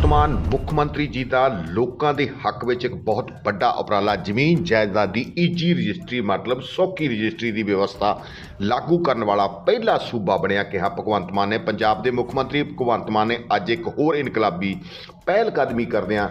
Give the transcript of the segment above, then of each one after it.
ਭਗਵੰਤ ਮਾਨ ਮੁੱਖ ਮੰਤਰੀ ਜੀ ਦਾ ਲੋਕਾਂ ਦੇ ਹੱਕ ਵਿੱਚ ਇੱਕ ਬਹੁਤ ਵੱਡਾ ਉਪਰਾਲਾ ਜ਼ਮੀਨ ਜਾਇਦਾਦ ਦੀ ਈਜੀ ਰਜਿਸਟਰੀ, ਮਤਲਬ ਸੌਖੀ ਰਜਿਸਟਰੀ ਦੀ ਵਿਵਸਥਾ ਲਾਗੂ ਕਰਨ ਵਾਲਾ ਪਹਿਲਾ ਸੂਬਾ ਬਣਿਆ, ਕਿਹਾ ਭਗਵੰਤ ਮਾਨ ਨੇ। ਪੰਜਾਬ ਦੇ ਮੁੱਖ ਮੰਤਰੀ ਭਗਵੰਤ ਮਾਨ ਨੇ ਅੱਜ ਇੱਕ ਹੋਰ ਇਨਕਲਾਬੀ ਪਹਿਲ ਕਦਮੀ ਕਰਦਿਆਂ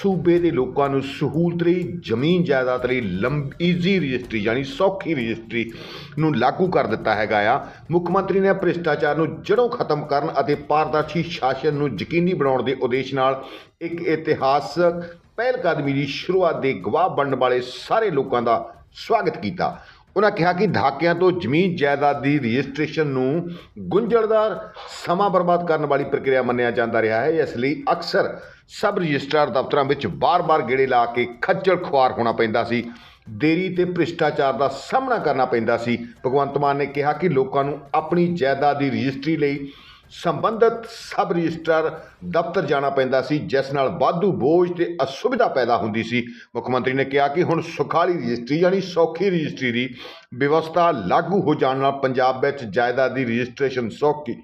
ਸੂਬੇ ਦੇ ਲੋਕਾਂ ਨੂੰ ਸਹੂਲਤ ਲਈ, ਜ਼ਮੀਨ ਜਾਇਦਾਦ ਲਈ ਲੰਬ ਈਜ਼ੀ ਰਜਿਸਟਰੀ ਯਾਨੀ ਸੌਖੀ ਰਜਿਸਟਰੀ ਨੂੰ ਲਾਗੂ ਕਰ ਦਿੱਤਾ ਹੈਗਾ ਆ। ਮੁੱਖ ਮੰਤਰੀ ਨੇ ਭ੍ਰਿਸ਼ਟਾਚਾਰ ਨੂੰ ਜੜੋਂ ਖਤਮ ਕਰਨ ਅਤੇ ਪਾਰਦਰਸ਼ੀ ਸ਼ਾਸਨ ਨੂੰ ਯਕੀਨੀ ਬਣਾਉਣ ਦੇ ਉਦੇਸ਼ ਨਾਲ ਇੱਕ ਇਤਿਹਾਸਕ ਪਹਿਲਕਦਮੀ ਦੀ ਸ਼ੁਰੂਆਤ ਦੇ ਗਵਾਹ ਬਣਨ ਵਾਲੇ ਸਾਰੇ ਲੋਕਾਂ ਦਾ ਸਵਾਗਤ ਕੀਤਾ। ਉਹਨਾਂ ਕਿਹਾ ਕਿ ਦਹਾਕਿਆਂ ਤੋਂ ਜ਼ਮੀਨ ਜਾਇਦਾਦ ਦੀ ਰਜਿਸਟ੍ਰੇਸ਼ਨ ਨੂੰ ਗੁੰਝਲਦਾਰ ਸਮਾਂ ਬਰਬਾਦ ਕਰਨ ਵਾਲੀ ਪ੍ਰਕਿਰਿਆ ਮੰਨਿਆ ਜਾਂਦਾ ਰਿਹਾ ਹੈ। ਇਸ ਲਈ ਅਕਸਰ ਸਬ ਰਜਿਸਟਰਾਰ ਦਫ਼ਤਰਾਂ ਵਿੱਚ ਬਾਰ-ਬਾਰ ਗੇੜੇ ਲਾ ਕੇ ਖੱਜਲ ਖੁਆਰ ਹੋਣਾ ਪੈਂਦਾ ਸੀ। ਦੇਰੀ ਤੇ ਭ੍ਰਿਸ਼ਟਾਚਾਰ ਦਾ ਸਾਹਮਣਾ ਕਰਨਾ ਪੈਂਦਾ ਸੀ। ਭਗਵੰਤ ਮਾਨ ਨੇ ਕਿਹਾ ਕਿ ਲੋਕਾਂ ਨੂੰ ਆਪਣੀ ਜਾਇਦਾਦ ਦੀ ਰਜਿਸਟਰੀ ਲਈ ਸੰਬੰਧਿਤ ਸਬ ਰਜਿਸਟਰ ਦਫ਼ਤਰ ਜਾਣਾ ਪੈਂਦਾ ਸੀ, ਜਿਸ ਨਾਲ ਵਾਧੂ ਬੋਝ ਤੇ ਅਸੁਵਿਧਾ ਪੈਦਾ ਹੁੰਦੀ ਸੀ। ਮੁੱਖ ਮੰਤਰੀ ਨੇ ਕਿਹਾ ਕਿ ਹੁਣ ਸੁਖਾਲੀ ਰਜਿਸਟਰੀ ਯਾਨੀ ਸੌਖੀ ਰਜਿਸਟਰੀ ਦੀ ਵਿਵਸਥਾ ਲਾਗੂ ਹੋ ਜਾਣ ਨਾਲ ਪੰਜਾਬ ਵਿੱਚ ਜਾਇਦਾਦ ਦੀ ਰਜਿਸਟ੍ਰੇਸ਼ਨ ਸੌਖੀ,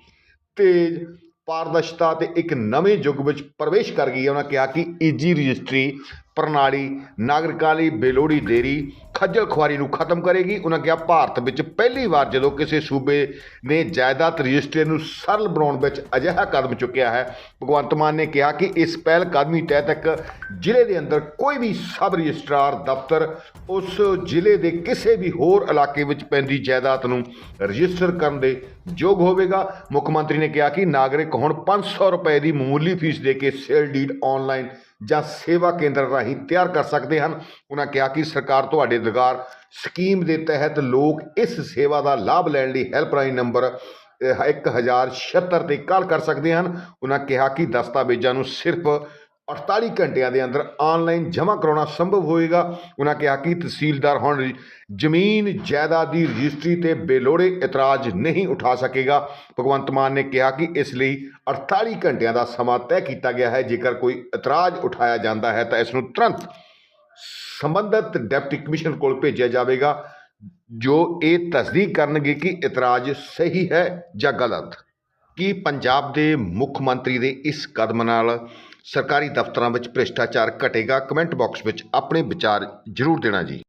ਤੇਜ਼, ਪਾਰਦਰਸ਼ਤਾ ਤੇ ਇੱਕ ਨਵੇਂ ਯੁੱਗ ਵਿੱਚ ਪ੍ਰਵੇਸ਼ ਕਰ ਗਈ ਹੈ। ਉਹਨਾਂ ਕਿਹਾ ਕਿ ਈਜੀ ਰਜਿਸਟਰੀ ਪ੍ਰਣਾਲੀ ਨਾਗਰਿਕਾਂ ਲਈ ਬੇਲੋੜੀ ਦੇਰੀ ਖੱਜਲ ਖੁਆਰੀ ਨੂੰ ਖਤਮ ਕਰੇਗੀ। ਉਹਨਾਂ ਕਿਹਾ, ਭਾਰਤ ਵਿੱਚ ਪਹਿਲੀ ਵਾਰ ਜਦੋਂ ਕਿਸੇ ਸੂਬੇ ਨੇ ਜਾਇਦਾਦ ਰਜਿਸਟਰੀ ਨੂੰ ਸਰਲ ਬਣਾਉਣ ਵਿੱਚ ਅਜਿਹਾ ਕਦਮ ਚੁੱਕਿਆ ਹੈ, ਭਗਵੰਤ ਮਾਨ ਨੇ ਕਿਹਾ ਕਿ ਇਸ ਪਹਿਲ ਕਦਮੀ ਤਹਿਤ ਇੱਕ ਜ਼ਿਲ੍ਹੇ ਦੇ ਅੰਦਰ ਕੋਈ ਵੀ ਸਬ ਰਜਿਸਟਰਾਰ ਦਫ਼ਤਰ ਉਸ ਜ਼ਿਲ੍ਹੇ ਦੇ ਕਿਸੇ ਵੀ ਹੋਰ ਇਲਾਕੇ ਵਿੱਚ ਪੈਂਦੀ ਜਾਇਦਾਦ ਨੂੰ ਰਜਿਸਟਰ ਕਰਨ ਦੇ ਯੋਗ ਹੋਵੇਗਾ। ਮੁੱਖ ਮੰਤਰੀ ਨੇ ਕਿਹਾ ਕਿ ਨਾਗਰਿਕ ਹੁਣ 500 ਰੁਪਏ ਦੀ ਮਾਮੂਲੀ ਫੀਸ ਦੇ ਕੇ ਸੇਲ ਡੀਡ ਆਨਲਾਈਨ ਜਾਂ ਸੇਵਾ ਕੇਂਦਰ ਰਾਹੀਂ ਤਿਆਰ ਕਰ ਸਕਦੇ ਹਨ। ਉਹਨਾਂ ਕਿਹਾ ਕਿ ਸਰਕਾਰ ਤੁਹਾਡੇ ਦਰਗਾਰ ਸਕੀਮ ਦੇ ਤਹਿਤ ਲੋਕ ਇਸ ਸੇਵਾ ਦਾ ਲਾਭ ਲੈਣ ਲਈ ਹੈਲਪਲਾਈਨ ਨੰਬਰ 1076 ਤੇ ਕਾਲ ਕਰ ਸਕਦੇ ਹਨ। ਉਹਨਾਂ ਕਿਹਾ ਕਿ ਦਸਤਾਵੇਜ਼ਾਂ ਨੂੰ ਸਿਰਫ 48 ਘੰਟਿਆਂ ਦੇ ਅੰਦਰ ਆਨਲਾਈਨ ਜਮ੍ਹਾਂ ਕਰਾਉਣਾ ਸੰਭਵ ਹੋਏਗਾ। ਉਹਨਾਂ ਕਿਹਾ ਕਿ ਤਹਿਸੀਲਦਾਰ ਹੁਣ ਜ਼ਮੀਨ ਜਾਇਦਾਦ ਦੀ ਰਜਿਸਟਰੀ ਤੇ ਬੇਲੋੜੇ ਇਤਰਾਜ਼ ਨਹੀਂ ਉਠਾ ਸਕੇਗਾ। ਭਗਵੰਤ ਮਾਨ ਨੇ ਕਿਹਾ ਕਿ ਇਸ ਲਈ 48 ਘੰਟਿਆਂ ਦਾ ਸਮਾਂ ਤੈਅ ਕੀਤਾ ਗਿਆ ਹੈ। ਜੇਕਰ ਕੋਈ ਇਤਰਾਜ਼ ਉਠਾਇਆ ਜਾਂਦਾ ਹੈ ਤਾਂ ਇਸ ਨੂੰ ਤੁਰੰਤ ਸੰਬੰਧਿਤ ਡਿਪਟੀ ਕਮਿਸ਼ਨਰ ਕੋਲ ਭੇਜਿਆ ਜਾਵੇਗਾ, ਜੋ ਇਹ ਤਸਦੀਕ ਕਰਨਗੇ ਕਿ ਇਤਰਾਜ਼ ਸਹੀ ਹੈ ਜਾਂ ਗਲਤ। ਕੀ ਪੰਜਾਬ ਦੇ ਮੁੱਖ ਮੰਤਰੀ ਦੇ ਇਸ ਕਦਮ ਨਾਲ ਸਰਕਾਰੀ ਦਫ਼ਤਰਾਂ ਵਿੱਚ ਭ੍ਰਿਸ਼ਟਾਚਾਰ ਘਟੇਗਾ। ਕਮੈਂਟ ਬਾਕਸ ਵਿੱਚ ਆਪਣੇ ਵਿਚਾਰ ਜ਼ਰੂਰ ਦੇਣਾ ਜੀ।